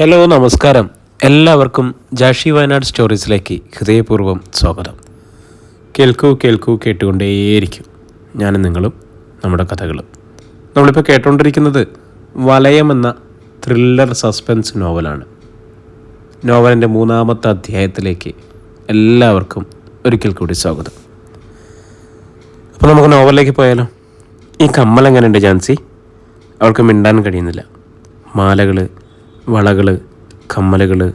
Hello നമസ്കാരം. എല്ലാവർക്കും ജാഷി വയനാട് സ്റ്റോറീസിലേക്ക് ഹൃദയപൂർവം സ്വാഗതം. കേൾക്കൂ കേൾക്കൂ കേട്ടുകൊണ്ടേയിരിക്കും. ഞാനും നിങ്ങളും നമ്മുടെ കഥകളും. നമ്മളിപ്പോൾ കേട്ടുകൊണ്ടിരിക്കുന്നത് വലയം എന്ന ത്രില്ലർ സസ്പെൻസ് നോവലാണ് നോവലിന്റെ മൂന്നാമത്തെ അധ്യായത്തിലേക്ക് എല്ലാവർക്കും ഒരിക്കൽ കൂടി സ്വാഗതം. അപ്പോൾ നമുക്ക് നോവലിലേക്ക് പോയാലോ? ഈ കമ്മൽ എങ്ങനെയുണ്ട് ജാൻസി? അവൾക്ക് മിണ്ടാൻ കഴിയുന്നില്ല. മാലകൾ വളകൾ കമ്മലുകൾ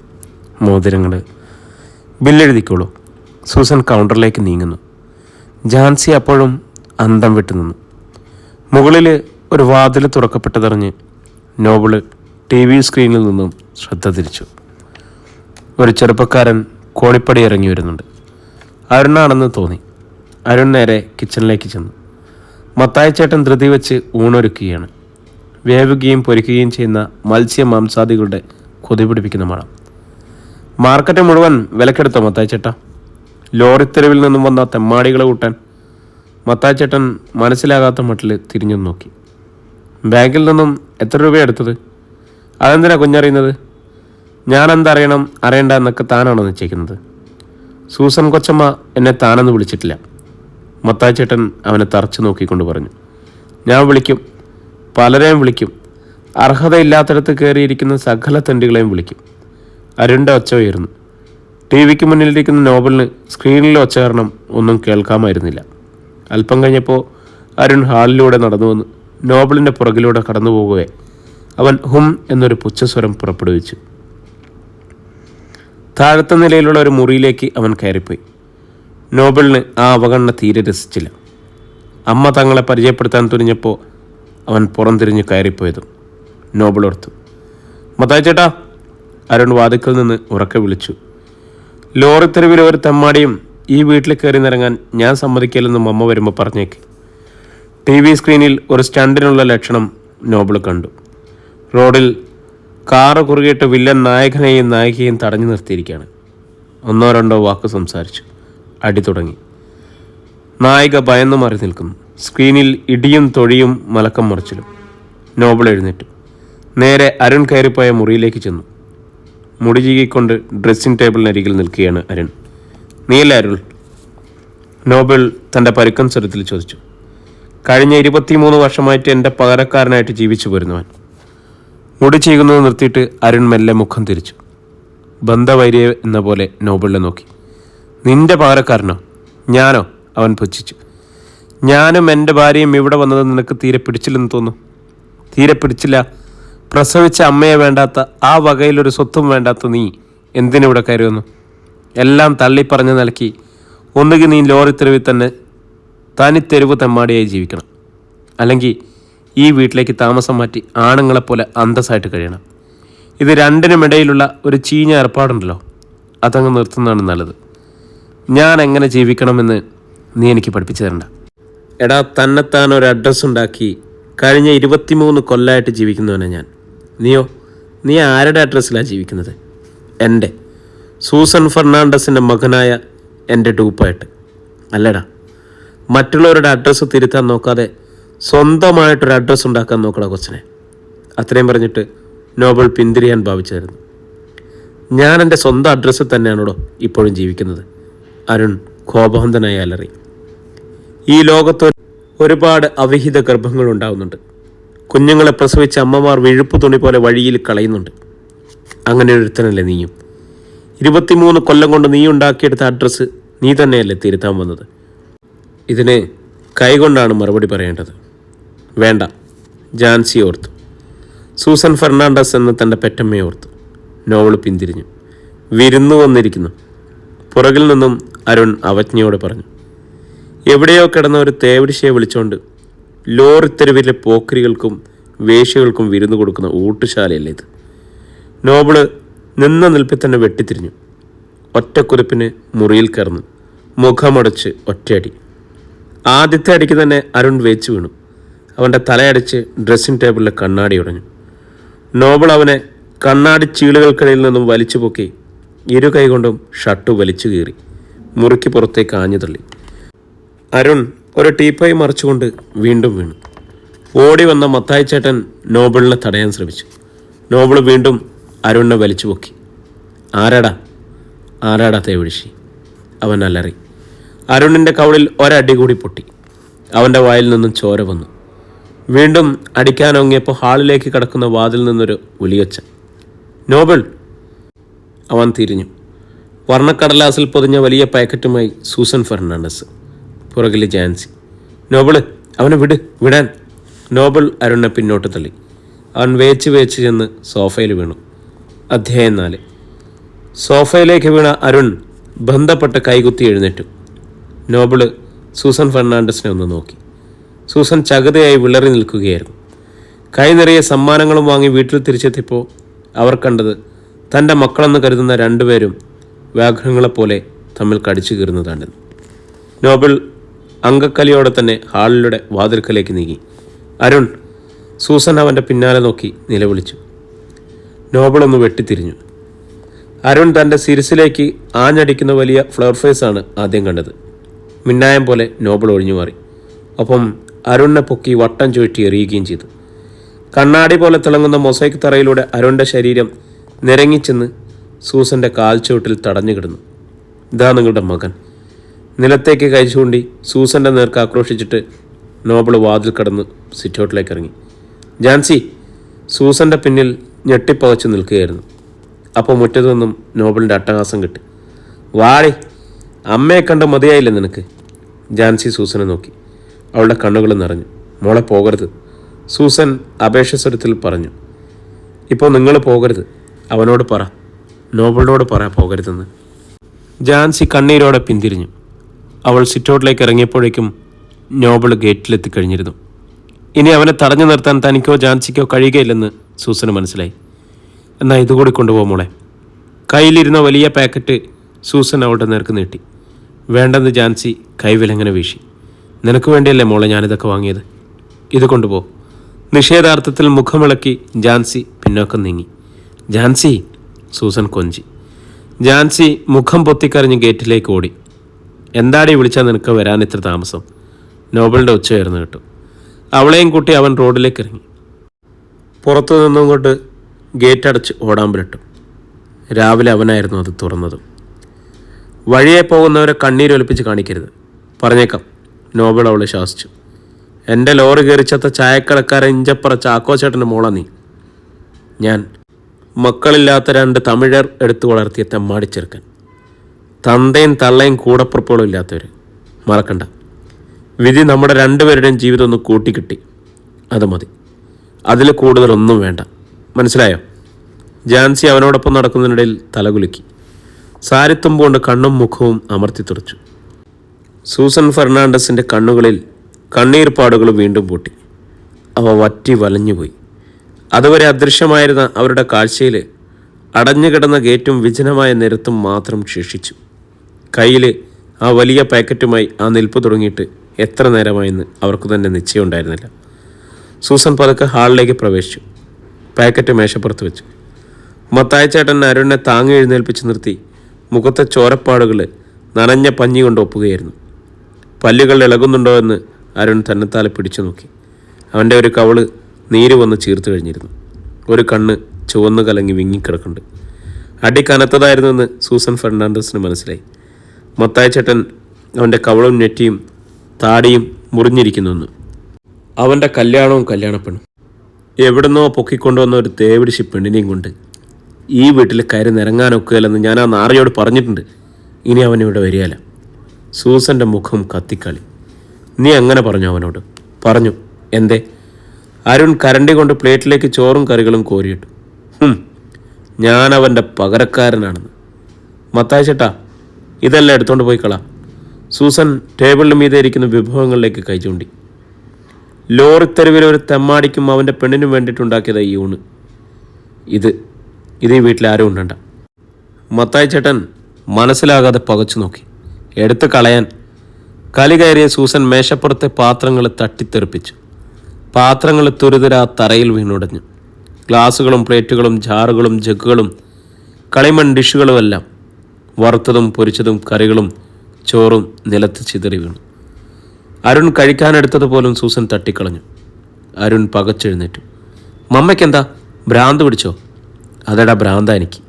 മോതിരങ്ങൾ ബില്ലെഴുതിക്കോളൂ. സൂസൻ കൗണ്ടറിലേക്ക് നീങ്ങുന്നു. ജാൻസി അപ്പോഴും അന്തം വിട്ടു നിന്നു. മുകളിൽ ഒരു വാതിൽ തുറക്കപ്പെട്ടതറിഞ്ഞ് നോബിൾ ടി വി സ്ക്രീനിൽ നിന്നും ശ്രദ്ധ തിരിച്ചു. ഒരു ചെറുപ്പക്കാരൻ കോണിപ്പടി ഇറങ്ങി വരുന്നുണ്ട്. അരുണാണെന്ന് തോന്നി. അരുൺ നേരെ കിച്ചണിലേക്ക് ചെന്നു. മത്തായ ചേട്ടൻ ധൃതി വെച്ച് ഊണൊരുക്കുകയാണ്. വേവുകയും പൊരിക്കുകയും ചെയ്യുന്ന മത്സ്യ മാംസാദികളുടെ കൊതി പിടിപ്പിക്കുന്ന മണം. മാർക്കറ്റ് മുഴുവൻ വിലക്കെടുത്തോ മത്തായ ചേട്ട? ലോറിത്തെരുവിൽ നിന്നും വന്ന തെമ്മാടികളെ കൂട്ടാൻ മത്തായ ചേട്ടൻ മനസ്സിലാകാത്ത മട്ടിൽ തിരിഞ്ഞു നോക്കി. ബാങ്കിൽ നിന്നും എത്ര രൂപ എടുത്തത്? അതെന്തിനാ കുഞ്ഞറിയുന്നത്? ഞാൻ എന്തറിയണം അറിയണ്ട എന്നൊക്കെ താനാണോ നിശ്ചയിക്കുന്നത്? സൂസൻ കൊച്ചമ്മ എന്നെ താനെന്ന് വിളിച്ചിട്ടില്ല. മത്തായ ചേട്ടൻ അവനെ തറച്ചു നോക്കിക്കൊണ്ട് പറഞ്ഞു. ഞാൻ വിളിക്കും പലരെയും വിളിക്കും. അർഹതയില്ലാത്തടത്ത് കയറിയിരിക്കുന്ന സകല തെണ്ടികളെയും വിളിക്കും. അരുണ്ട ഒച്ച ഉയർന്നു ടി വിക്ക് മുന്നിലിരിക്കുന്ന നോബലിന് സ്ക്രീനിലെ ഒച്ച കാരണം ഒന്നും കേൾക്കാമായിരുന്നില്ല. അല്പം കഴിഞ്ഞപ്പോൾ അരുൺ ഹാളിലൂടെ നടന്നു വന്ന് നോബലിന്റെ പുറകിലൂടെ കടന്നു പോകുകയെ അവൻ ഹും എന്നൊരു പുച്ഛസ്വരം പുറപ്പെടുവിച്ചു. താഴത്തെ നിലയിലുള്ള ഒരു മുറിയിലേക്ക് അവൻ കയറിപ്പോയി. നോബലിന് ആ അവഗണന തീരെ രസിച്ചില്ല. അമ്മ തങ്ങളെ പരിചയപ്പെടുത്താൻ തുനിഞ്ഞപ്പോൾ അവൻ പുറംതിരിഞ്ഞ് കയറിപ്പോയതും നോബൽ ഓർത്തു മത്തായി ചേട്ടാ അരുൺ വാതിക്കൽ നിന്ന് ഉറക്കെ വിളിച്ചു. ലോറി തെരുവിൽ ഒരു തെമ്മാടിയും ഈ വീട്ടിൽ കയറി നിറങ്ങാൻ ഞാൻ സമ്മതിക്കില്ലെന്ന് അമ്മ വരുമ്പോൾ പറഞ്ഞേക്ക്. ടി വി സ്ക്രീനിൽ ഒരു സ്റ്റണ്ടിനുള്ള ലക്ഷണം നോബിൾ കണ്ടു. റോഡിൽ കാറ് കുറുകിയിട്ട് വില്ലൻ നായകനെയും നായികയെയും തടഞ്ഞു നിർത്തിയിരിക്കുകയാണ് ഒന്നോ രണ്ടോ വാക്ക് സംസാരിച്ചു. അടി തുടങ്ങി. നായിക ഭയന്നു മാറി നിൽക്കുന്നു. സ്ക്രീനിൽ ഇടിയും തൊഴിയും മലക്കം മറിച്ചിലും. നോബിൾ എഴുന്നേറ്റു. നേരെ അരുൺ കയറിപ്പോയ മുറിയിലേക്ക് ചെന്നു. മുടി ചീകിക്കൊണ്ട് ഡ്രസ്സിംഗ് ടേബിളിനരികിൽ നിൽക്കുകയാണ് അരുൺ. നീയല്ല അരുൾ? നോബിൾ തന്റെ പരുക്കൻ സ്വരത്തിൽ ചോദിച്ചു. കഴിഞ്ഞ ഇരുപത്തിമൂന്ന് വർഷമായിട്ട് എന്റെ പകരക്കാരനായിട്ട് ജീവിച്ചു പോരുന്നവൻ. മുടി ചെയ്യുന്നത് നിർത്തിയിട്ട് അരുൺ മെല്ലെ മുഖം തിരിച്ചു. ബന്ധവൈര്യ എന്ന പോലെ നോബിളിനെ നോക്കി. നിന്റെ പകരക്കാരനോ? ഞാനോ? അവൻ പുച്ഛിച്ചു. ഞാനും എന്റെ ഭാര്യയും ഇവിടെ വന്നത് നിനക്ക് തീരെ പിടിച്ചില്ലെന്ന് തോന്നുന്നു. തീരെ പിടിച്ചില്ല. പ്രസവിച്ച അമ്മയെ വേണ്ടാത്ത ആ വകയിലൊരു സ്വത്തും വേണ്ടാത്ത നീ എന്തിനിവിടെ കയറി വന്നു എല്ലാം പറഞ്ഞു നൽകി. ഒന്നുകിൽ നീ ലോറി തെരുവിൽ തന്നെ തനി തെരുവ് തെമ്മാടിയായി ജീവിക്കണം. അല്ലെങ്കിൽ ഈ വീട്ടിലേക്ക് താമസം മാറ്റി ആണുങ്ങളെപ്പോലെ അന്തസ്സായിട്ട് കഴിയണം. ഇത് രണ്ടിനുമിടയിലുള്ള ഒരു ചീഞ്ഞ ഏർപ്പാടുണ്ടല്ലോ. അതങ്ങ് നിർത്തുന്നതാണ് നല്ലത്. ഞാൻ എങ്ങനെ ജീവിക്കണമെന്ന് നീ എനിക്ക് പഠിപ്പിച്ചു തരണ്ട. എടാ തന്നെത്താൻ ഒരു അഡ്രസ്സ് ഉണ്ടാക്കി. കഴിഞ്ഞ ഇരുപത്തിമൂന്ന് കൊല്ലമായിട്ട് ജീവിക്കുന്നവനാണ് ഞാൻ. നീയോ നീ ആരുടെ അഡ്രസ്സിലാണ് ജീവിക്കുന്നത്? എന്റെ. സൂസൻ ഫെർണാണ്ടസിന്റെ മകനായ എന്റെ ഡൂപ്പായിട്ട് അല്ലടാ മറ്റുള്ളവരുടെ അഡ്രസ്സ് തിരുത്താൻ നോക്കാതെ സ്വന്തമായിട്ടൊരു അഡ്രസ്സ് ഉണ്ടാക്കാൻ നോക്കടാ കൊച്ചിനെ. അത്രയും പറഞ്ഞിട്ട് നോബൽ പിന്തിരിയാൻ ഭാവിച്ചായിരുന്നു. ഞാൻ എന്റെ സ്വന്തം അഡ്രസ്സിൽ തന്നെയാണോടോ ഇപ്പോഴും ജീവിക്കുന്നത്? അരുൺ കോപഹന്തനായി അലറി. ഈ ലോകത്ത് ഒരുപാട് അവിഹിത ഗർഭങ്ങൾ ഉണ്ടാകുന്നുണ്ട് കുഞ്ഞുങ്ങളെ പ്രസവിച്ച അമ്മമാർ വിഴുപ്പ് തുണി പോലെ വഴിയിൽ കളയുന്നുണ്ട്. അങ്ങനെ ഒരുത്തനല്ലേ നീയും? ഇരുപത്തിമൂന്ന് കൊല്ലം കൊണ്ട് നീ ഉണ്ടാക്കിയെടുത്ത അഡ്രസ്സ് നീ തന്നെയല്ലേ തിരുത്താൻ വന്നത്? ഇതിന് കൈകൊണ്ടാണ് മറുപടി പറയേണ്ടത്. വേണ്ട ജാൻസി ഓർത്തു. സൂസൻ ഫെർണാണ്ടസ് എന്ന തന്റെ പെറ്റമ്മയെ ഓർത്തു. നോവൾ പിന്തിരിഞ്ഞു. വിരുന്നു വന്നിരിക്കുന്നു. പുറകിൽ നിന്നും അരുൺ അവജ്ഞയോട് പറഞ്ഞു. എവിടെയോ കിടന്ന ഒരു തേവിടിശയെ വിളിച്ചുകൊണ്ട് ലോറിത്തെരുവിലെ പോക്കരികൾക്കും വേശ്യകൾക്കും വിരുന്നു കൊടുക്കുന്ന ഊട്ടുശാലയല്ലേ ഇത്. നോബിൾ നിന്ന നിൽപ്പിൽ തന്നെ വെട്ടിത്തിരിഞ്ഞു. ഒറ്റക്കുറിപ്പിന് മുറിയിൽ കയറുന്നു. മുഖമടച്ച് ഒറ്റയടി. ആദ്യത്തെ അടിക്ക് തന്നെ അരുൺ വേച്ചു വീണു. അവന്റെ തലയടിച്ച് ഡ്രസ്സിംഗ് ടേബിളിലെ കണ്ണാടി ഉടഞ്ഞു. നോബിൾ അവനെ കണ്ണാടി ചീളുകൾക്കിടയിൽ നിന്നും വലിച്ചു പൊക്കി ഇരു കൈകൊണ്ടും ഷർട്ട് വലിച്ചു കീറി. മുറിക്ക് പുറത്തേക്ക് ആഞ്ഞു തള്ളി. അരുൺ ഒരു ടീപ്പായി മറിച്ചുകൊണ്ട് വീണ്ടും വീണു. ഓടി വന്ന മത്തായി ചേട്ടൻ നോബിളിനെ തടയാൻ ശ്രമിച്ചു. നോബിൾ വീണ്ടും അരുണിനെ വലിച്ചു പൊക്കി. ആരാടാ? ആരാടാ തേവിഴിശി അവൻ അലറി. അരുണിന്റെ കവളിൽ ഒരടി കൂടി പൊട്ടി. അവന്റെ വായിൽ നിന്നും ചോര വന്നു. വീണ്ടും അടിക്കാനൊങ്ങിയപ്പോൾ ഹാളിലേക്ക് കടക്കുന്ന വാതിൽ നിന്നൊരു ഉലിയൊച്ച. നോബിൾ! അവൻ തിരിഞ്ഞു. വർണക്കടലാസിൽ പൊതിഞ്ഞ വലിയ പാക്കറ്റുമായി സൂസൻ ഫെർണാണ്ടസ്. പുറകിൽ ജാൻസി. നോബിൾ അവനെ വിട് വിടാൻ. നോബിൾ അരുണിനെ പിന്നോട്ട് തള്ളി. അവൻ വേച്ച് വേച്ച് ചെന്ന് സോഫയിൽ വീണു. അധ്യായം നാല്. സോഫയിലേക്ക് വീണ അരുൺ ബന്ധപ്പെട്ട കൈകുത്തി എഴുന്നേറ്റു. നോബിൾ സൂസൻ ഫെർണാണ്ടസിനെ ഒന്ന് നോക്കി. സൂസൻ ചകതയായി വിളറി നിൽക്കുകയായിരുന്നു. കൈ നിറയെ സമ്മാനങ്ങളും വാങ്ങി വീട്ടിൽ തിരിച്ചെത്തിയപ്പോൾ അവർ കണ്ടത് തന്റെ മക്കളെന്ന് കരുതുന്ന രണ്ടുപേരും വ്യാഘ്രങ്ങളെപ്പോലെ തമ്മിൽ കടിച്ചു കീറുന്നതാണ് നോബിൾ അങ്കക്കലിയോടെ തന്നെ ഹാളിലൂടെ വാതിൽക്കലേക്ക് നീങ്ങി. അരുൺ സൂസൻ അവന്റെ പിന്നാലെ നോക്കി നിലവിളിച്ചു. നോബിളൊന്ന് വെട്ടിത്തിരിഞ്ഞു. അരുൺ തന്റെ സിരിസിലേക്ക് ആഞ്ഞടിക്കുന്ന വലിയ ഫ്ലവർ ഫേസ് ആണ് ആദ്യം കണ്ടത്. മിന്നായം പോലെ നോബിൾ ഒഴിഞ്ഞു മാറി. ഒപ്പം അരുണിനെ പൊക്കി വട്ടം ചുഴറ്റി എറിയുകയും ചെയ്തു. കണ്ണാടി പോലെ തിളങ്ങുന്ന മൊസൈക്ക് തറയിലൂടെ അരുണിന്റെ ശരീരം നിരങ്ങിച്ചെന്ന് സൂസന്റെ കാൽച്ചുവട്ടിൽ തടഞ്ഞു കിടന്നു. ഇതാ നിങ്ങളുടെ മകൻ. നിലത്തേക്ക് കഴിച്ചുകൊണ്ടി സൂസന്റെ നേർക്ക് ആക്രോശിച്ചിട്ട് നോബിൾ വാതിൽ കടന്ന് സിറ്റൗട്ടിലേക്ക് ഇറങ്ങി. ജാൻസി സൂസന്റെ പിന്നിൽ ഞെട്ടിപ്പകച്ചു നിൽക്കുകയായിരുന്നു. അപ്പോൾ മുറ്റത്തു നിന്നും നോബിളിന്റെ അട്ടഹാസം കിട്ടി. വാടി അമ്മയെ കണ്ട് മതിയായില്ല നിനക്ക്? ജാൻസി സൂസനെ നോക്കി. അവളുടെ കണ്ണുകൾ നിറഞ്ഞു. മോളെ പോകരുത് സൂസൻ അപേക്ഷസ്വരത്തിൽ പറഞ്ഞു. ഇപ്പോൾ നിങ്ങൾ പോകരുത്. അവനോട് പറ. നോബിളിനോട് പറ പോകരുതെന്ന്. ജാൻസി കണ്ണീരോടെ പിന്തിരിഞ്ഞു. അവൾ സിറ്റൗട്ടിലേക്ക് ഇറങ്ങിയപ്പോഴേക്കും നോബിൾ ഗേറ്റിലെത്തിക്കഴിഞ്ഞിരുന്നു ഇനി അവനെ തടഞ്ഞു നിർത്താൻ തനിക്കോ ജാൻസിക്കോ കഴിയുകയില്ലെന്ന് സൂസന് മനസ്സിലായി. എന്നാൽ ഇതുകൂടി കൊണ്ടുപോകും മോളെ. കയ്യിലിരുന്ന വലിയ പാക്കറ്റ് സൂസൻ അവളുടെ നേർക്ക് നീട്ടി. വേണ്ടെന്ന് ജാൻസി കൈവിലങ്ങനെ വീശി. നിനക്ക് വേണ്ടിയല്ലേ മോളെ ഞാനിതൊക്കെ വാങ്ങിയത്? ഇത് കൊണ്ടുപോ. നിഷേധാർത്ഥത്തിൽ മുഖമിളക്കി ജാൻസി പിന്നോക്കം നീങ്ങി. ജാൻസി സൂസൻ കൊഞ്ചി. ജാൻസി മുഖം പൊത്തിക്കറിഞ്ഞ് ഗേറ്റിലേക്ക് ഓടി. എന്താടി വിളിച്ചാൽ നിനക്ക് വരാൻ ഇത്ര താമസം? നോബലിന്റെ ഉച്ചയായിരുന്നു കേട്ടു. അവളെയും കൂട്ടി അവൻ റോഡിലേക്ക് ഇറങ്ങി. പുറത്തു നിന്നും കൊണ്ട് ഗേറ്റ് അടച്ച് ഓടാൻ പുരട്ടു രാവിലെ അവനായിരുന്നു അത് തുറന്നതും. വഴിയെ പോകുന്നവരെ കണ്ണീരൊലിപ്പിച്ച് കാണിക്കരുത്. പറഞ്ഞേക്കാം. നോബൽ അവളെ ശാസിച്ചു. എന്റെ ലോറി കയറിച്ചത്ത ചായക്കടക്കാരൻ ഇഞ്ചപ്പുറ ചാക്കോച്ചേട്ടന്റെ മോള നീ. ഞാൻ മക്കളില്ലാത്ത രണ്ട് തമിഴർ എടുത്തു വളർത്തിയ തെമ്മാടിച്ചെറുക്കൻ. തന്തയും തള്ളയും കൂടപ്പുറപ്പുകളും ഇല്ലാത്തവർ മറക്കണ്ട. വിധി നമ്മുടെ രണ്ടുപേരുടെയും ജീവിതം ഒന്ന് കൂട്ടിക്കിട്ടി. അത് മതി. അതിൽ കൂടുതലൊന്നും വേണ്ട. മനസ്സിലായോ? ജാൻസി അവനോടൊപ്പം നടക്കുന്നതിനിടയിൽ തലകുലുക്കി. സാരിത്തുമ്പ് കൊണ്ട് കണ്ണും മുഖവും അമർത്തി തുറച്ചു. സൂസൻ ഫെർണാണ്ടസിന്റെ കണ്ണുകളിൽ കണ്ണീർപ്പാടുകൾ വീണ്ടും പൂട്ടി. അവ വറ്റി വലഞ്ഞുപോയി അതുവരെ അദൃശ്യമായിരുന്ന അവരുടെ കാഴ്ചയിൽ അടഞ്ഞുകിടന്ന ഗേറ്റും വിജനമായ നിരത്തും മാത്രം ശേഷിച്ചു. കയ്യിൽ ആ വലിയ പാക്കറ്റുമായി ആ നിൽപ്പ് തുടങ്ങിയിട്ട് എത്ര നേരമായെന്ന് അവർക്ക് തന്നെ നിശ്ചയമുണ്ടായിരുന്നില്ല. സൂസൻ പതുക്കെ ഹാളിലേക്ക് പ്രവേശിച്ചു. പാക്കറ്റ് മേശപ്പുറത്ത് വെച്ചു. മത്തായച്ചേട്ടൻ അരുണിനെ താങ്ങി എഴുന്നേൽപ്പിച്ച് നിർത്തി മുഖത്തെ ചോരപ്പാടുകൾ നനഞ്ഞ പഞ്ഞി കൊണ്ട് ഒപ്പുകയായിരുന്നു. പല്ലുകൾ ഇളകുന്നുണ്ടോ എന്ന് അരുൺ തന്നെത്താലെ പിടിച്ചു നോക്കി. അവന്റെ ഒരു കവൾ നീര് വന്ന് ചീർത്തു കഴിഞ്ഞിരുന്നു. ഒരു കണ്ണ് ചുവന്നു കലങ്ങി വിങ്ങിക്കിടക്കുന്നുണ്ട്. അടി കനത്തതായിരുന്നെന്ന് സൂസൻ ഫെർണാണ്ടസിന് മനസ്സിലായി. മത്തായ ചേട്ടൻ അവന്റെ കവളും നെറ്റിയും താടിയും മുറിഞ്ഞിരിക്കുന്നു അവന്റെ കല്യാണവും കല്യാണപ്പെണ്ണും എവിടുന്നോ പൊക്കിക്കൊണ്ടുവന്ന ഒരു തേവിടിശി പെണ്ണിനെയും കൊണ്ട് ഈ വീട്ടിൽ കയറി നിരങ്ങാനൊക്കുകയില്ലെന്ന് ഞാൻ ആ നാറിയോട് പറഞ്ഞിട്ടുണ്ട്. ഇനി അവൻ ഇവിടെ വരികയില്ല. സൂസന്റെ മുഖം കത്തിക്കളി. നീ അങ്ങനെ പറഞ്ഞു അവനോട്? പറഞ്ഞു എന്തേ? അരുൺ കരണ്ടി കൊണ്ട് പ്ലേറ്റിലേക്ക് ചോറും കറികളും കോരിയിട്ടു. ഞാൻ അവന്റെ പകരക്കാരനാണെന്ന്. മത്തായ ചേട്ടാ ഇതെല്ലാം എടുത്തുകൊണ്ട് പോയി കളാ. സൂസൻ ടേബിളിന് മീതെ ഇരിക്കുന്ന വിഭവങ്ങളിലേക്ക് കൈ ചൂണ്ടി. ലോറിത്തെരുവിൽ ഒരു തെമ്മാടിക്കും അവന്റെ പെണ്ണിനും വേണ്ടിയിട്ടുണ്ടാക്കിയത് ഈ ഊണ്. ഇത് ഇത് ഈ വീട്ടിൽ ആരും ഉണ്ടണ്ട. മത്തായി ചേട്ടൻ മനസ്സിലാകാതെ പകച്ചു നോക്കി. എടുത്ത് കളയാൻ കലി കയറിയ സൂസൻ മേശപ്പുറത്തെ പാത്രങ്ങൾ തട്ടിത്തെറിപ്പിച്ചു. പാത്രങ്ങൾ തുരുതുര തറയിൽ വീണുടഞ്ഞു. ഗ്ലാസുകളും പ്ലേറ്റുകളും ജാറുകളും ജഗ്ഗുകളും കളിമൺ ഡിഷുകളുമെല്ലാം വറുത്തതും പൊരിച്ചതും കറികളും ചോറും നിലത്ത് ചിതറി വീണു. അരുൺ കഴിക്കാനെടുത്തത് പോലും സൂസൻ തട്ടിക്കളഞ്ഞു. അരുൺ പകച്ചെഴുന്നേറ്റു. മമ്മയ്ക്കെന്താ? ഭ്രാന്ത് പിടിച്ചോ? അതെടാ ഭ്രാന്ത എനിക്ക്.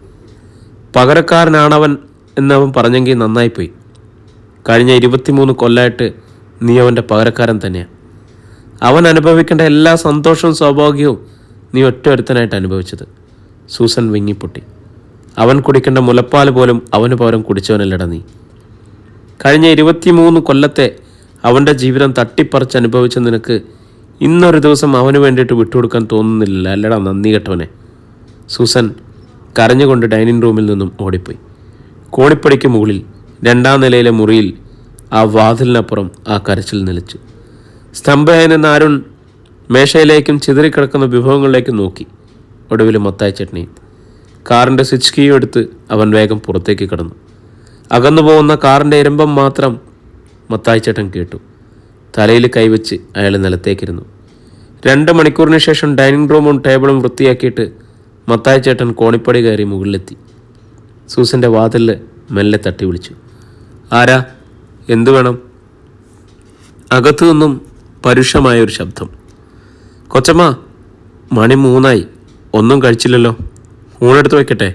പകരക്കാരനാണവൻ എന്നവൻ പറഞ്ഞെങ്കിൽ നന്നായിപ്പോയി. കഴിഞ്ഞ ഇരുപത്തിമൂന്ന് കൊല്ലമായിട്ട് നീ അവന്റെ പകരക്കാരൻ തന്നെയാണ് അവൻ അനുഭവിക്കേണ്ട എല്ലാ സന്തോഷവും സൗഭാഗ്യവും നീ ഒറ്റ ഒരുത്തനായിട്ട് അനുഭവിച്ചത്. സൂസൻ വിങ്ങിപ്പൊട്ടി. അവൻ കുടിക്കേണ്ട മുലപ്പാൽ പോലും അവന് പകരം കുടിച്ചവനല്ലട നീ. കഴിഞ്ഞ ഇരുപത്തിമൂന്ന് കൊല്ലത്തെ അവന്റെ ജീവിതം തട്ടിപ്പറിച്ച് അനുഭവിച്ച നിനക്ക് ഇന്നൊരു ദിവസം അവന് വേണ്ടിയിട്ട് വിട്ടുകൊടുക്കാൻ തോന്നുന്നില്ല. അല്ലടാ നന്ദി കെട്ടവനെ. സൂസൻ കരഞ്ഞുകൊണ്ട് ഡൈനിങ് റൂമിൽ നിന്നും ഓടിപ്പോയി. കോണിപ്പടിക്ക് മുകളിൽ രണ്ടാം നിലയിലെ മുറിയിൽ ആ വാതിലിനപ്പുറം ആ കരച്ചിൽ നിലച്ചു. സ്തംഭയായി നിന്ന അരുൺ മേശയിലേക്കും ചിതറിക്കിടക്കുന്ന വിഭവങ്ങളിലേക്കും നോക്കി. ഒടുവിൽ മത്തായ ചട്നിയും കാറിന്റെ സ്വിച്ച് കീയും എടുത്ത് അവൻ വേഗം പുറത്തേക്ക് കടന്നു. അകന്നു പോകുന്ന കാറിന്റെ ഇരമ്പം മാത്രം മത്തായി ചേട്ടൻ കേട്ടു. തലയിൽ കൈവച്ച് അയാൾ നിലത്തേക്കിരുന്നു. രണ്ട് മണിക്കൂറിന് ശേഷം ഡൈനിങ് റൂമും ടേബിളും വൃത്തിയാക്കിയിട്ട് മത്തായി ചേട്ടൻ കോണിപ്പടി കയറി മുകളിലെത്തി. സൂസന്റെ വാതിലിൽ മെല്ലെ തട്ടി വിളിച്ചു. ആരാ? എന്തു വേണം? അകത്തു നിന്നും പരുഷമായ ഒരു ശബ്ദം. കൊച്ചമ്മ മണി മൂന്നായി. ഒന്നും കഴിച്ചില്ലല്ലോ. ഊണെടുത്ത് വയ്ക്കട്ടെ.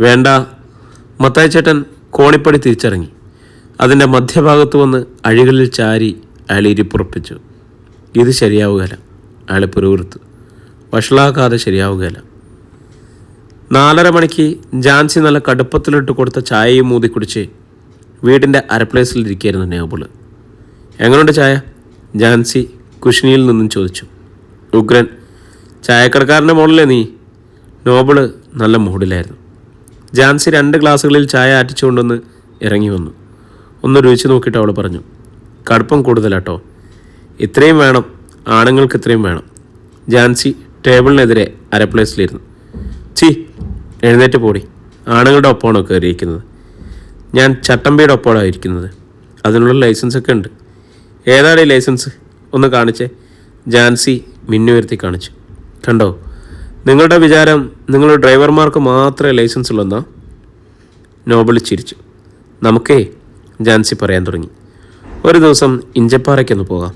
വേണ്ട. മത്തായി ചേട്ടൻ കോണിപ്പടി തിരിച്ചിറങ്ങി. അതിന്റെ മധ്യഭാഗത്ത് വന്ന് അഴികളിൽ ചാരി അയാൾ ഇരിപ്പുറപ്പിച്ചു ഇത് ശരിയാവുകയില്ല. അയാളെ പുരവുറുത്തു വഷളാക്കാതെ ശരിയാവുകയില്ല. നാലര മണിക്ക് ജാൻസി നല്ല കടുപ്പത്തിലിട്ട് കൊടുത്ത ചായയും മൂതി കുടിച്ച് വീടിന്റെ അരപ്ലേസിൽ ഇരിക്കുകയായിരുന്നു നേബിൾ എങ്ങനെയുണ്ട് ചായ? ജാൻസി കുഷ്ണിയിൽ നിന്നും ചോദിച്ചു. ഉഗ്രൻ ചായക്കടക്കാരന്റെ മോളിലെ നീ? നോബിൾ നല്ല മൂഡിലായിരുന്നു. ജാൻസി രണ്ട് ഗ്ലാസ്സുകളിൽ ചായ ആറ്റിച്ചുകൊണ്ടൊന്ന് ഇറങ്ങി വന്നു. ഒന്ന് രുചിച്ച് നോക്കിയിട്ട് അവൾ പറഞ്ഞു കടുപ്പം കൂടുതലാട്ടോ. ഇത്രയും വേണം ആണുങ്ങൾക്ക് ഇത്രയും വേണം. ജാൻസി ടേബിളിനെതിരെ അരപ്ലേസിലിരുന്നു. ചി എഴുന്നേറ്റ് പോടി. ആണുങ്ങളുടെ ഒപ്പമാണോ കയറിയിരിക്കുന്നത്? ഞാൻ ചട്ടമ്പിയുടെ ഒപ്പമാണോ ഇരിക്കുന്നത്? അതിനുള്ള ലൈസൻസ് ഒക്കെ ഉണ്ട്. ഏതാണ് ലൈസൻസ്? ഒന്ന് കാണിച്ചേ. ജാൻസി മിന്നുയർത്തി കാണിച്ചു. കണ്ടോ നിങ്ങളുടെ വിചാരം നിങ്ങൾ ഡ്രൈവർമാർക്ക് മാത്രമേ ലൈസൻസ് ഉള്ളെന്നാ? നോബിൾ ചിരിച്ചു. നമുക്കേ ജാൻസി പറയാൻ തുടങ്ങി. ഒരു ദിവസം ഇഞ്ചപ്പാറയ്ക്കൊന്ന് പോകാം.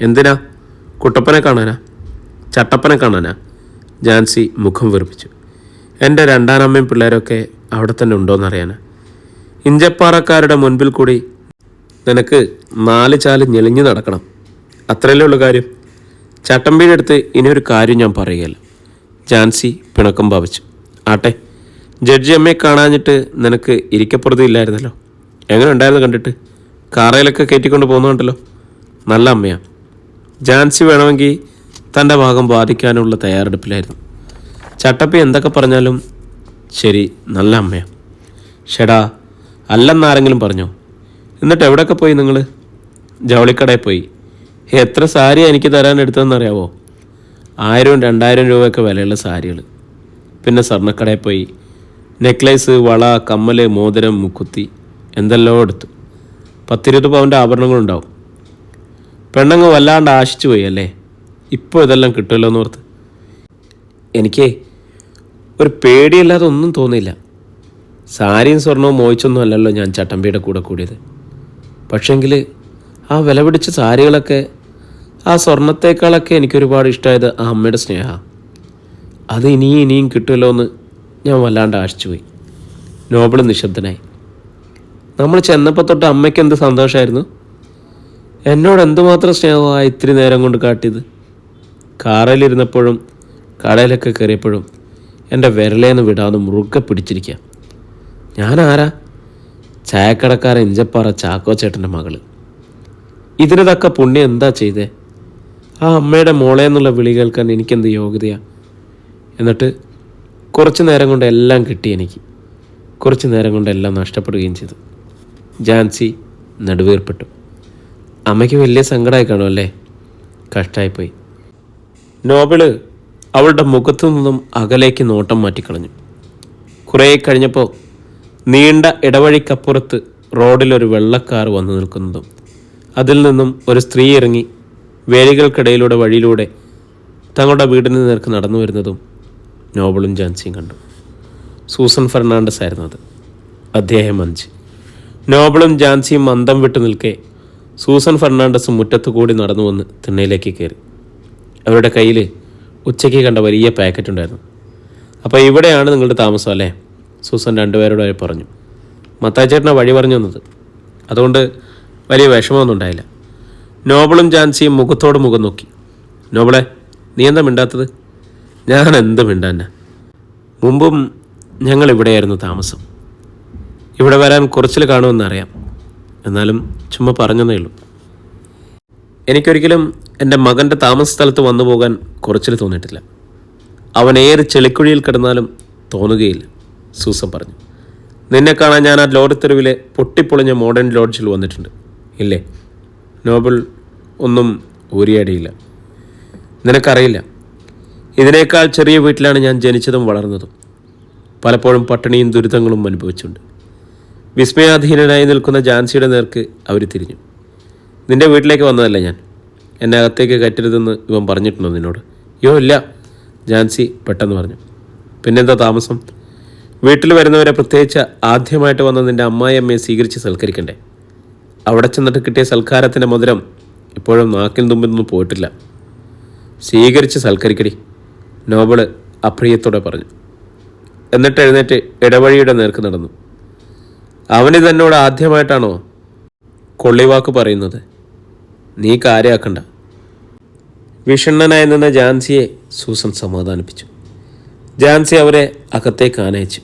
എന്തിനാ? കുട്ടപ്പനെ കാണാനാ? ചട്ടപ്പനെ കാണാനാ? ജാൻസി മുഖം വെറുപ്പിച്ചു. എന്റെ രണ്ടാനമ്മയും പിള്ളേരൊക്കെ അവിടെ തന്നെ ഉണ്ടോയെന്നറിയാനാ ഇഞ്ചപ്പാറക്കാരുടെ മുൻപിൽ കൂടി നിനക്ക് നാല് ചാൽ ഞെളിഞ്ഞു നടക്കണം. അത്രയല്ലേ ഉള്ളൂ കാര്യം. ചട്ടമ്പിയുടെ അടുത്ത് ഇനിയൊരു കാര്യം ഞാൻ പറയുകയല്ല. ജാൻസി പിണക്കം ഭാവിച്ചു. ആട്ടെ ജഡ്ജി അമ്മയെ കാണാഞ്ഞിട്ട് നിനക്ക് ഇരിക്കപ്പുറത്ത് ഇല്ലായിരുന്നല്ലോ. എങ്ങനെ ഉണ്ടായിരുന്നു കണ്ടിട്ട്? കാറയിലൊക്കെ കയറ്റിക്കൊണ്ട് പോകുന്നുണ്ടല്ലോ നല്ല അമ്മയാ. ജാൻസി വേണമെങ്കിൽ തന്റെ ഭാഗം ബാധിക്കാനുള്ള തയ്യാറെടുപ്പിലായിരുന്നു. ചട്ടപ്പി എന്തൊക്കെ പറഞ്ഞാലും ശരി നല്ല അമ്മയാ. ഷെടാ അല്ലെന്നാരെങ്കിലും പറഞ്ഞോ? എന്നിട്ട് എവിടെയൊക്കെ പോയി നിങ്ങൾ ജൗളിക്കടയിൽ പോയി. എത്ര സാരി എനിക്ക് തരാൻ എടുത്തതെന്നറിയാവോ? ആയിരവും രണ്ടായിരം രൂപയൊക്കെ വിലയുള്ള സാരികൾ പിന്നെ സ്വർണക്കടയിൽ പോയി. നെക്ലേസ് വള കമ്മൽ മോതിരം മുക്കുത്തി എന്തെല്ലോ എടുത്തു. പത്തിരുപത് പവന്റെ ആഭരണങ്ങളുണ്ടാവും. പെണ്ണങ്ങ് വല്ലാണ്ട് ആശിച്ചു പോയി അല്ലേ? ഇപ്പോൾ ഇതെല്ലാം കിട്ടുമല്ലോ എന്ന് ഓർത്ത്. എനിക്കേ ഒരു പേടിയല്ലാതെ ഒന്നും തോന്നിയില്ല. സാരിയും സ്വർണവും മോഹിച്ചൊന്നും അല്ലല്ലോ ഞാൻ ചട്ടമ്പിയുടെ കൂടെ കൂടിയത്. പക്ഷെങ്കിൽ ആ വില പിടിച്ച സാരികളൊക്കെ ആ സ്വർണത്തേക്കാളൊക്കെ എനിക്കൊരുപാട് ഇഷ്ടമായത് ആ അമ്മയുടെ സ്നേഹ. അത് ഇനിയും ഇനിയും കിട്ടുമല്ലോ എന്ന് ഞാൻ വല്ലാണ്ട് ആശിച്ചു പോയി നോബിൾ നിശബ്ദനായി. നമ്മൾ ചെന്നപ്പോൾ തൊട്ട് അമ്മയ്ക്ക് എന്ത് സന്തോഷമായിരുന്നു എന്നോട് എന്തുമാത്രം സ്നേഹമായി ഇത്തിരി നേരം കൊണ്ട് കാട്ടിയത്? കാറിലിരുന്നപ്പോഴും കടയിലൊക്കെ കയറിയപ്പോഴും എന്റെ വിരലേന്ന് വിടാതെ മുറുകെ പിടിച്ചിരിക്കുക ഞാൻ ആരാ ചായക്കടക്കാരൻ ഇഞ്ചപ്പാറ ചാക്കോ ചേട്ടന്റെ മകൾ. ഇതിന് തക്ക പുണ്യം എന്താ ചെയ്തേ? ആ അമ്മയുടെ മോളെ എന്നുള്ള വിളി കേൾക്കാൻ എനിക്കെന്ത് യോഗ്യതയാണ് എന്നിട്ട് കുറച്ച് നേരം കൊണ്ട് എല്ലാം കിട്ടി എനിക്ക്. കുറച്ച് നേരം കൊണ്ട് എല്ലാം നഷ്ടപ്പെടുകയും ചെയ്തു. ജാൻസി നടുവേർപ്പെട്ടു. അമ്മയ്ക്ക് വലിയ സങ്കടമായി കാണും അല്ലേ? കഷ്ടമായിപ്പോയി നോബിൾ അവളുടെ മുഖത്തു നിന്നും അകലേക്ക് നോട്ടം മാറ്റിക്കളഞ്ഞു. കുറേ കഴിഞ്ഞപ്പോൾ നീണ്ട ഇടവഴിക്കപ്പുറത്ത് റോഡിലൊരു വെള്ളക്കാർ വന്നു നിൽക്കുന്നതും അതിൽ നിന്നും ഒരു സ്ത്രീ ഇറങ്ങി വേലികൾക്കിടയിലൂടെ വഴിയിലൂടെ തങ്ങളുടെ വീടിന് നേർക്ക് നടന്നു വരുന്നതും നോബളും ജാൻസിയും കണ്ടു. സൂസൻ ഫെർണാണ്ടസ് ആയിരുന്നു അത്. അധ്യായം അഞ്ച് നോബളും ജാൻസിയും മന്ദം വിട്ടു നിൽക്കെ സൂസൻ ഫെർണാണ്ടസ് മുറ്റത്തു കൂടി നടന്നു വന്ന് തിണ്ണയിലേക്ക് കയറി. അവരുടെ കയ്യിൽ ഉച്ചയ്ക്ക് കണ്ട വലിയ പാക്കറ്റ് ഉണ്ടായിരുന്നു. അപ്പോൾ ഇവിടെയാണ് നിങ്ങളുടെ താമസം അല്ലേ? സൂസൻ രണ്ടുപേരോടായി പറഞ്ഞു. മത്താച്ചേട്ടനെ വഴി പറഞ്ഞു തന്നത് അതുകൊണ്ട് വലിയ വിഷമമൊന്നും ഉണ്ടായില്ല. നോബിളും ജാൻസിയും മുഖത്തോട് മുഖം നോക്കി. നോബിളെ നീ എന്താ മിണ്ടാത്തത്? ഞാൻ എന്ത് മിണ്ടാന്ന മുമ്പും ഞങ്ങൾ ഇവിടെയായിരുന്നു താമസം. ഇവിടെ വരാൻ കുറച്ചിൽ കാണുമെന്നറിയാം എന്നാലും ചുമ്മാ പറഞ്ഞതേ ഉള്ളൂ. എനിക്കൊരിക്കലും എന്റെ മകന്റെ താമസ സ്ഥലത്ത് വന്നു പോകാൻ കുറച്ചിൽ തോന്നിയിട്ടില്ല. അവൻ ഏറെ ചെളിക്കുഴിയിൽ കിടന്നാലും തോന്നുകയില്ല സൂസൻ പറഞ്ഞു. നിന്നെ കാണാൻ ഞാൻ ആ ലോറിത്തെരുവിലെ പൊട്ടിപ്പൊളിഞ്ഞ മോഡേൺ ലോഡ്ജിൽ വന്നിട്ടുണ്ട്. ഇല്ലേ? നോബിൾ ഒന്നും ഊരിയാടിയില്ല. നിനക്കറിയില്ല. ഇതിനേക്കാൾ ചെറിയ വീട്ടിലാണ് ഞാൻ ജനിച്ചതും വളർന്നതും. പലപ്പോഴും പട്ടിണിയും ദുരിതങ്ങളും അനുഭവിച്ചുണ്ട് വിസ്മയാധീനനായി നിൽക്കുന്ന ജാൻസിയുടെ നേർക്ക് അവർ തിരിഞ്ഞു. നിന്റെ വീട്ടിലേക്ക് വന്നതല്ല ഞാൻ? എന്നെ അകത്തേക്ക് കയറ്റരുതെന്ന് ഇവൻ പറഞ്ഞിട്ടുണ്ടോ നിന്നോട്? യോ ഇല്ല ജാൻസി പെട്ടെന്ന് പറഞ്ഞു. പിന്നെന്താ താമസം? വീട്ടിൽ വരുന്നവരെ പ്രത്യേകിച്ച് ആദ്യമായിട്ട് വന്ന നിന്റെ അമ്മായി അമ്മയെ സ്വീകരിച്ച് സൽക്കരിക്കണ്ടേ? അവിടെ ചെന്നിട്ട് കിട്ടിയ സൽക്കാരത്തിന്റെ മധുരം ഇപ്പോഴും നാക്കിൽ തുമ്പിൽ പോയിട്ടില്ല. സ്വീകരിച്ച് സൽക്കരിക്കടി നോബിൾ അപ്രിയത്തോടെ പറഞ്ഞു. എന്നിട്ട് എഴുന്നേറ്റ് ഇടവഴിയുടെ നേർക്ക് നടന്നു. അവന് തന്നോട് ആദ്യമായിട്ടാണോ കൊള്ളിവാക്ക് പറയുന്നത്? നീ കാര്യമാക്കണ്ട വിഷണ്ണനായി നിന്ന ജാൻസിയെ സൂസൻ സമാധാനിപ്പിച്ചു. ജാൻസി അവരെ അകത്തേക്ക് ആനയിച്ചു.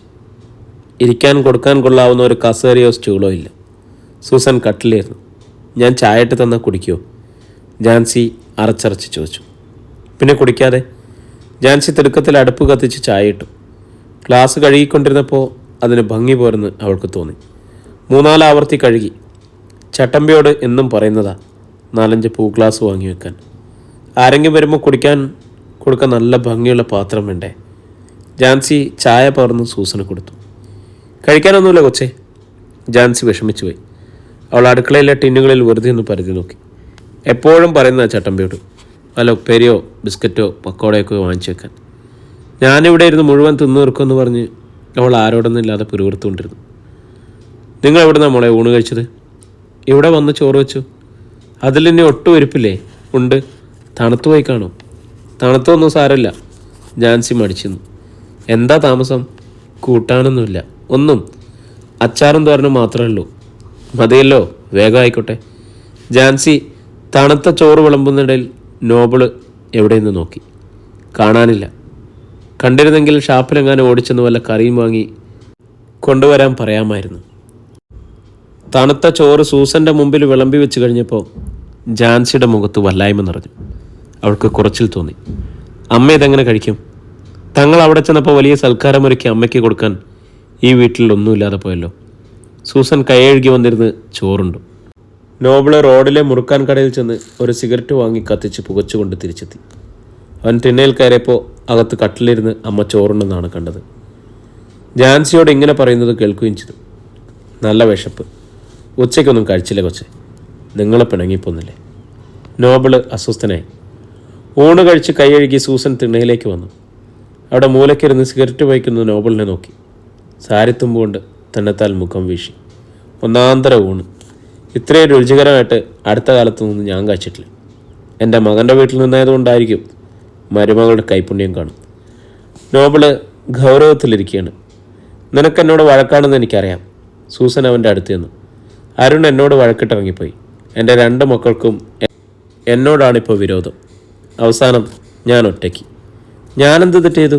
ഇരിക്കാൻ കൊടുക്കാൻ കൊള്ളാവുന്ന ഒരു കസേരയോ സ്റ്റൂളോ ഇല്ല. സൂസൻ കട്ടിലായിരുന്നു ഞാൻ ചായട്ട് തന്നാൽ കുടിക്കുമോ ജാൻസി അറച്ചറച്ച് ചോദിച്ചു. പിന്നെ കുടിക്കാതെ? ജാൻസി തിടുക്കത്തിൽ അടുപ്പ് കത്തിച്ച് ചായയിട്ടു ക്ലാസ് കഴുകിക്കൊണ്ടിരുന്നപ്പോൾ അതിന് ഭംഗി പോരെന്ന് അവൾക്ക് തോന്നി. മൂന്നാലാവർത്തി കഴുകി. ചട്ടമ്പിയോട് എന്നും പറയുന്നതാ നാലഞ്ച് പൂ ഗ്ലാസ് വാങ്ങി വെക്കാൻ. ആരെങ്കിലും വരുമ്പോൾ കുടിക്കാൻ കൊടുക്കാൻ നല്ല ഭംഗിയുള്ള പാത്രം വേണ്ടേ? ജാൻസി ചായ പകർന്ന് സൂസന് കൊടുത്തു. കഴിക്കാനൊന്നുമില്ല കൊച്ചേ. ജാൻസി വിഷമിച്ചു പോയി അവൾ അടുക്കളയിലെ ടിന്നുകളിൽ വെറുതെ ഒന്ന് പരുതി നോക്കി. എപ്പോഴും പറയുന്ന ചട്ടമ്പിയോട്. വല്ല ഉപ്പേരിയോ ബിസ്ക്കറ്റോ പക്കോടയൊക്കെ വാങ്ങിച്ചു വെക്കാൻ ഞാനിവിടെ ഇരുന്ന് മുഴുവൻ തിന്നു തീർക്കുമെന്ന് പറഞ്ഞ് അവൾ ആരോടൊന്നുമില്ലാതെ പിറുവിറുത്തുകൊണ്ടിരുന്നു നിങ്ങൾ എവിടെ മോളെ ഊണ് കഴിച്ചത്? ഇവിടെ വന്ന് ചോറ് വെച്ചു. അതിൽ ഇനി ഒട്ടും ഇരിപ്പില്ലേ? ഉണ്ട്. തണുത്തു പോയി കാണും. തണുത്തൊന്നും സാരമില്ല. ജാൻസി മടിച്ചിരുന്നു. എന്താ താമസം? കൂട്ടാനൊന്നുമില്ല. ഒന്നും. അച്ചാറും തോരനും മാത്രമേ ഉള്ളൂ. മതിയല്ലോ വേഗം ആയിക്കോട്ടെ. ജാൻസി തണുത്ത ചോറ് വിളമ്പുന്നിടയിൽ നോബിൾ എവിടെയെന്ന് നോക്കി. കാണാനില്ല. കണ്ടിരുന്നെങ്കിൽ ഷാപ്പിലെങ്ങാനും ഓടിച്ചെന്ന് വല്ല കറിയും വാങ്ങി കൊണ്ടുവരാൻ പറയാമായിരുന്നു. തണുത്ത ചോറ് സൂസന്റെ മുമ്പിൽ വിളമ്പി വെച്ച് കഴിഞ്ഞപ്പോൾ ജാൻസിയുടെ മുഖത്ത് വല്ലായ്മ നിറഞ്ഞു. അവൾക്ക് കുറച്ചിൽ തോന്നി. അമ്മ ഇതെങ്ങനെ കഴിക്കും? തങ്ങൾ അവിടെ ചെന്നപ്പോൾ വലിയ സൽക്കാരമൊരുക്കി അമ്മയ്ക്ക് കൊടുക്കാൻ ഈ വീട്ടിൽ ഒന്നുമില്ലാതെ പോയല്ലോ. സൂസൻ കൈയഴുകി വന്നിരുന്ന് ചോറുണ്ടു? നോബിൾ റോഡിലെ മുറുക്കാൻ കടയിൽ ചെന്ന് ഒരു സിഗരറ്റ് വാങ്ങി കത്തിച്ച് പുകച്ചുകൊണ്ട് തിരിച്ചെത്തി. അവൻ തിണ്ണയിൽ കയറിയപ്പോൾ അകത്ത് കട്ടിലിരുന്ന് അമ്മ ചോറുണ്ടെന്നാണ് കണ്ടത്. ജാൻസിയോട് ഇങ്ങനെ പറയുന്നത് കേൾക്കുകയും ചെയ്തു. നല്ല വിശപ്പ്. ഉച്ചയ്ക്കൊന്നും കഴിച്ചില്ല കൊച്ചെ. നിങ്ങളെ പിണങ്ങിപ്പോന്നില്ലേ? നോബിൾ അസ്വസ്ഥനായി. ഊണ് കഴിച്ച് കൈയഴുകി സൂസൻ തിണ്ണയിലേക്ക് വന്നു. അവിടെ മൂലക്കിരുന്ന് സിഗരറ്റ് വഹിക്കുന്ന നോബിളിനെ നോക്കി. സാരിത്തുമ്പുകൊണ്ട് തന്നെത്താൽ മുഖം വീശി. ഒന്നാന്തര ഊണ്. ഇത്രയും രുചികരമായിട്ട് അടുത്ത കാലത്തൊന്നും ഞാൻ കഴിച്ചിട്ടില്ല. എന്റെ മകന്റെ വീട്ടിൽ നിന്നായതുകൊണ്ടായിരിക്കും മരുമകളുടെ കൈപുണ്യം കാണും നോബിൾ ഗൗരവത്തിലിരിക്കുകയാണ്. നിനക്കെന്നോട് വഴക്കാണെന്ന് എനിക്കറിയാം. സൂസൻ അവന്റെ അടുത്ത് നിന്നു അരുൺ എന്നോട് വഴക്കിട്ടിറങ്ങിപ്പോയി. എന്റെ രണ്ട് മക്കൾക്കും എന്നോടാണിപ്പോൾ വിരോധം. അവസാനം ഞാൻ ഒറ്റയ്ക്ക്. ഞാനെന്ത് തെറ്റ് ചെയ്തു?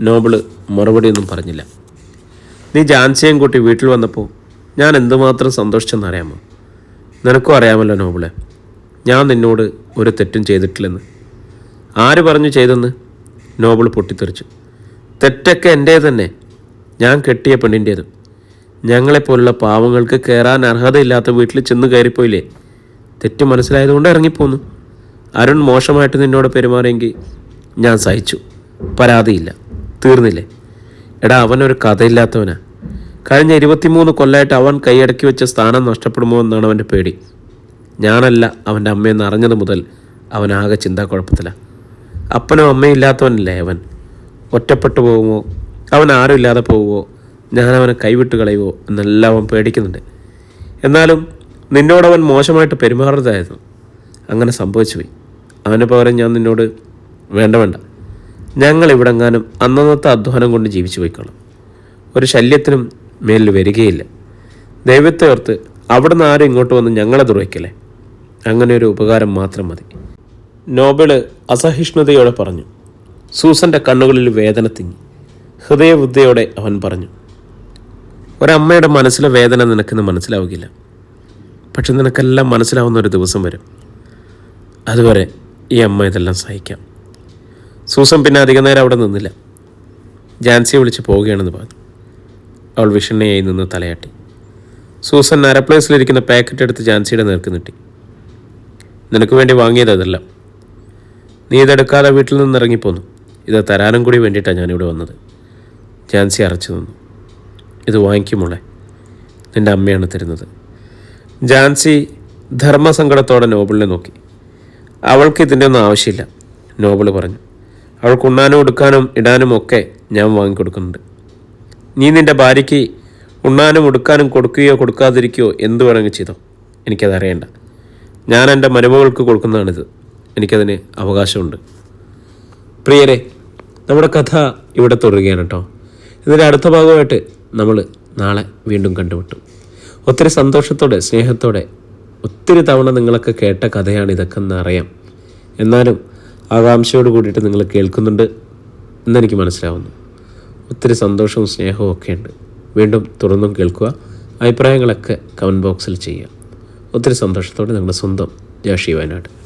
നോബിൾ മറുപടിയൊന്നും പറഞ്ഞില്ല. നീ ജാൻസിയും കൂട്ടി വീട്ടിൽ വന്നപ്പോൾ ഞാൻ എന്തുമാത്രം സന്തോഷിച്ചെന്നറിയാമോ നിനക്കും അറിയാമല്ലോ നോബിളെ ഞാൻ നിന്നോട് ഒരു തെറ്റും ചെയ്തിട്ടില്ലെന്ന്. ആര് പറഞ്ഞു ചെയ്തെന്ന്? നോബിൾ പൊട്ടിത്തെറിച്ചു. തെറ്റൊക്കെ എന്റെ തന്നെ. ഞാൻ കെട്ടിയ പെണ്ണിന്റേതും ഞങ്ങളെപ്പോലുള്ള പാവങ്ങൾക്ക് കയറാൻ അർഹതയില്ലാത്ത വീട്ടിൽ ചെന്ന് കയറിപ്പോയില്ലേ? തെറ്റ് മനസ്സിലായതുകൊണ്ട് ഇറങ്ങിപ്പോന്നു. അരുൺ മോശമായിട്ട് നിന്നോട് പെരുമാറിയെങ്കിൽ ഞാൻ സഹിച്ചു. പരാതിയില്ല. തീർന്നില്ലേ? എടാ അവനൊരു കഥയില്ലാത്തവനാ. കഴിഞ്ഞ ഇരുപത്തിമൂന്ന് കൊല്ലമായിട്ട് അവൻ കൈയടക്കി വെച്ച സ്ഥാനം നഷ്ടപ്പെടുമോ എന്നാണ് അവന്റെ പേടി. ഞാനല്ല അവന്റെ അമ്മയെന്ന് അറിഞ്ഞത് മുതൽ അവനാകെ ചിന്താക്കുഴപ്പത്തിലാണ് അപ്പനും അമ്മയും ഇല്ലാത്തവനല്ലേ അവൻ? ഒറ്റപ്പെട്ടു പോകുമോ? അവൻ ആരും ഇല്ലാതെ പോകുമോ ഞാൻ അവനെ കൈവിട്ട് കളയുമോ എന്നെല്ലാം അവൻ പേടിക്കുന്നുണ്ട്. എന്നാലും നിന്നോടവൻ മോശമായിട്ട് പെരുമാറുന്നതായിരുന്നു അങ്ങനെ സംഭവിച്ചു പോയി. അവന് പകരം ഞാൻ നിന്നോട് വേണ്ട വേണ്ട. ഞങ്ങൾ ഇവിടെങ്ങാനും അന്നന്നത്തെ അധ്വാനം കൊണ്ട് ജീവിച്ചു പോയിക്കോളാം. ഒരു ശല്യത്തിനും മേലിൽ വരികയില്ല. ദൈവത്തെ ഓർത്ത് അവിടെ നിന്ന് ആരും ഇങ്ങോട്ട് വന്ന് ഞങ്ങളെ ദുർവയ്ക്കല്ലേ അങ്ങനെ ഒരു ഉപകാരം മാത്രം മതി. നോബിൾ അസഹിഷ്ണുതയോടെ പറഞ്ഞു. സൂസന്റെ കണ്ണുകളിൽ വേദന തിങ്ങി. ഹൃദയബുദ്ധിയോടെ അവൻ പറഞ്ഞു. ഒരമ്മയുടെ മനസ്സിലെ വേദന നിനക്കിന്ന് മനസ്സിലാവുകയില്ല. പക്ഷെ നിനക്കെല്ലാം മനസ്സിലാവുന്ന ഒരു ദിവസം വരും. അതുവരെ ഈ അമ്മ ഇതെല്ലാം സഹിക്കാം. സൂസൻ പിന്നെ അധിക നേരം അവിടെ നിന്നില്ല. ജാൻസിയെ വിളിച്ച് പോവുകയാണെന്ന് പറഞ്ഞു. അവൾ വിഷണ്ണയായി നിന്ന് തലയാട്ടി. സൂസൻ അരപ്ലേസിലിരിക്കുന്ന പാക്കറ്റ് എടുത്ത് ജാൻസിയുടെ നേർക്ക് നീട്ടി. നിനക്ക് വേണ്ടി വാങ്ങിയത് അതല്ല. നീ ഇതെടുക്കാതെ വീട്ടിൽ നിന്ന് ഇറങ്ങിപ്പോന്നു. ഇത് തരാനും കൂടി വേണ്ടിയിട്ടാണ് ഞാനിവിടെ വന്നത്. ജാൻസി അറച്ചു നിന്നു. ഇത് വാങ്ങിക്കുമോളെ നിന്റെ അമ്മയാണ് തരുന്നത്. ജാൻസി ധർമ്മസങ്കടത്തോടെ നോബിളിനെ നോക്കി. അവൾക്ക് ഇതിന്റെ ഒന്നും ആവശ്യമില്ല നോബിൾ പറഞ്ഞു. അവൾക്ക് ഉണ്ണാനും എടുക്കാനും ഇടാനും ഒക്കെ ഞാൻ വാങ്ങിക്കൊടുക്കുന്നുണ്ട്. നീ നിന്റെ ഭാര്യയ്ക്ക് ഉണ്ണാനും ഉടുക്കാനും കൊടുക്കുകയോ കൊടുക്കാതിരിക്കുകയോ എന്ത് വേണമെങ്കിൽ ചെയ്തോ? എനിക്കതറിയണ്ട ഞാൻ എന്റെ മരുമകൾക്ക് കൊടുക്കുന്നതാണിത്. എനിക്കതിന് അവകാശമുണ്ട്. പ്രിയരെ നമ്മുടെ കഥ ഇവിടെ തുടരുകയാണ് കേട്ടോ. ഇതിന്റെ അടുത്ത ഭാഗമായിട്ട് നമ്മൾ നാളെ വീണ്ടും കണ്ടുമുട്ടും. ഒത്തിരി സന്തോഷത്തോടെ സ്നേഹത്തോടെ ഒത്തിരി തവണ നിങ്ങളൊക്കെ കേട്ട കഥയാണ് ഇതൊക്കെ എന്ന് അറിയാം. എന്നാലും ആകാംക്ഷയോട് കൂടിയിട്ട് നിങ്ങൾ കേൾക്കുന്നുണ്ട് എന്നെനിക്ക് മനസ്സിലാവുന്നു. ഒത്തിരി സന്തോഷവും സ്നേഹവും ഒക്കെ ഉണ്ട്. വീണ്ടും തുറന്നും കേൾക്കുക. അഭിപ്രായങ്ങളൊക്കെ കമന്റ് ബോക്സിൽ ചെയ്യുക. ഒത്തിരി സന്തോഷത്തോടെ നിങ്ങളുടെ സ്വന്തം ജാഷി വയനാട്